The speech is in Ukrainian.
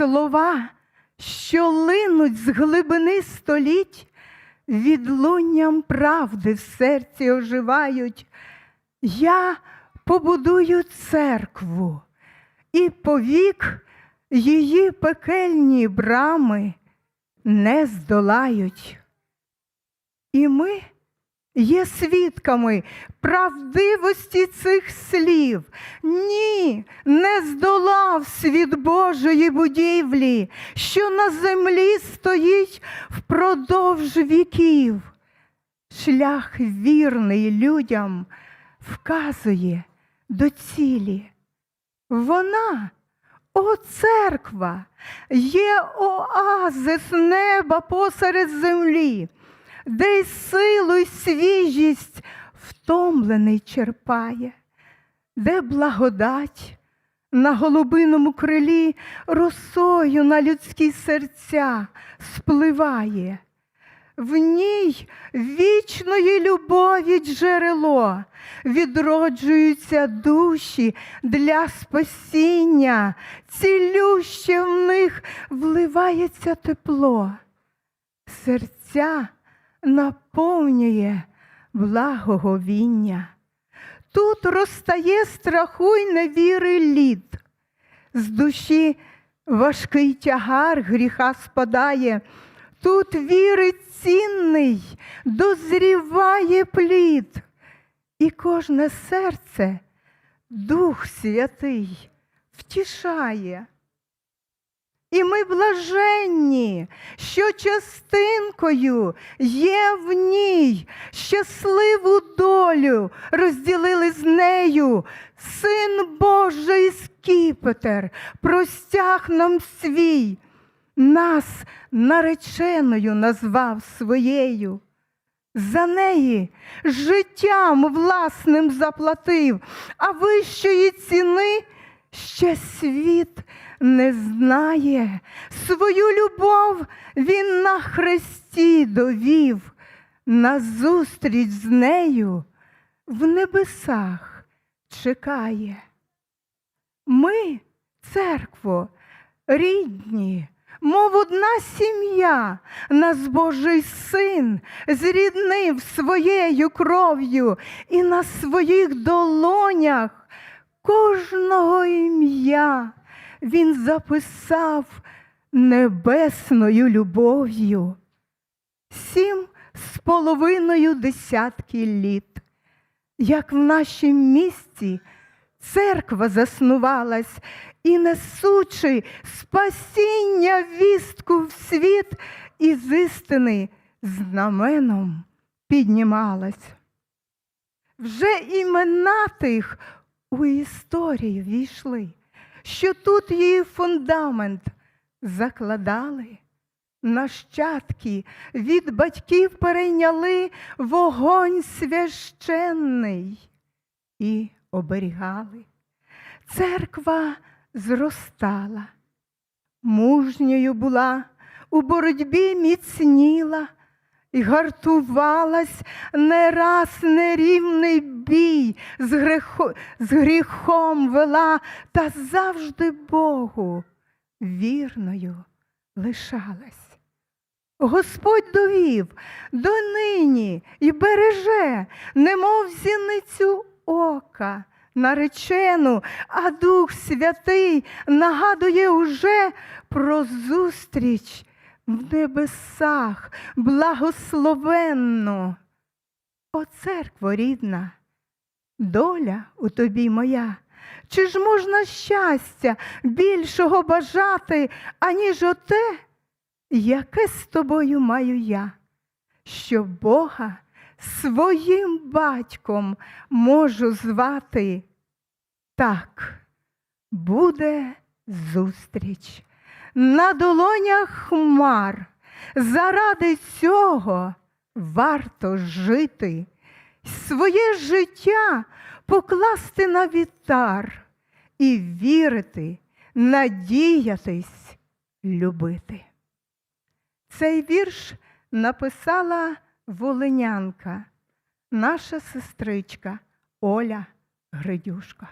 Слова, що линуть з глибини століть, відлунням правди в серці оживають. Я побудую церкву, і повік її пекельні брами не здолають. І ми є свідками правдивості цих слів. Ні, не здолав світ Божої будівлі, що на землі стоїть впродовж віків. Шлях вірний людям вказує до цілі. Вона, о церква, є оазис неба посеред землі, де й силу й свіжість втомлений черпає, де благодать на голубиному крилі росою на людські серця спливає. В ній вічної любові джерело, відроджуються душі для спасіння, цілюще в них вливається тепло. Серця наповнює благоговіння. Тут розтає страху й невіри лід. З душі важкий тягар гріха спадає. Тут віри цінний дозріває плід, і кожне серце Дух Святий втішає. І ми блаженні, що частинкою є в ній, щасливу долю розділили з нею. Син Божий скіпетр простяг нам свій, нас нареченою назвав своєю. За неї життям власним заплатив, а вищої ціни ще світ не знає. Свою любов він на хресті довів, на зустріч з нею в небесах чекає. Ми, церкво, рідні, мов одна сім'я, нас Божий син зріднив своєю кров'ю і на своїх долонях кожного ім'я він записав небесною любов'ю. Сім з половиною десятки літ, як в нашім місті церква заснувалась і несучи спасіння вістку в світ, із істини знаменом піднімалась. Вже імена тих у історію війшли, що тут її фундамент закладали. Нащадки від батьків перейняли вогонь священний і оберігали. Церква зростала, мужньою була, у боротьбі міцніла і гартувалась не раз нерівний бій з, грехо, з гріхом вела та завжди Богу вірною лишалась. Господь довів донині і береже, немов зіницю ока наречену, а Дух Святий нагадує уже про зустріч в небесах благословенну. О, церкво рідна, доля у тобі моя. Чи ж можна щастя більшого бажати, аніж оте, яке з тобою маю я, що Бога своїм батьком можу звати? Так, буде зустріч на долонях хмар. Заради цього варто жити, своє життя покласти на вітар і вірити, надіятись, любити. Цей вірш написала волинянка, наша сестричка Оля Гридюшка.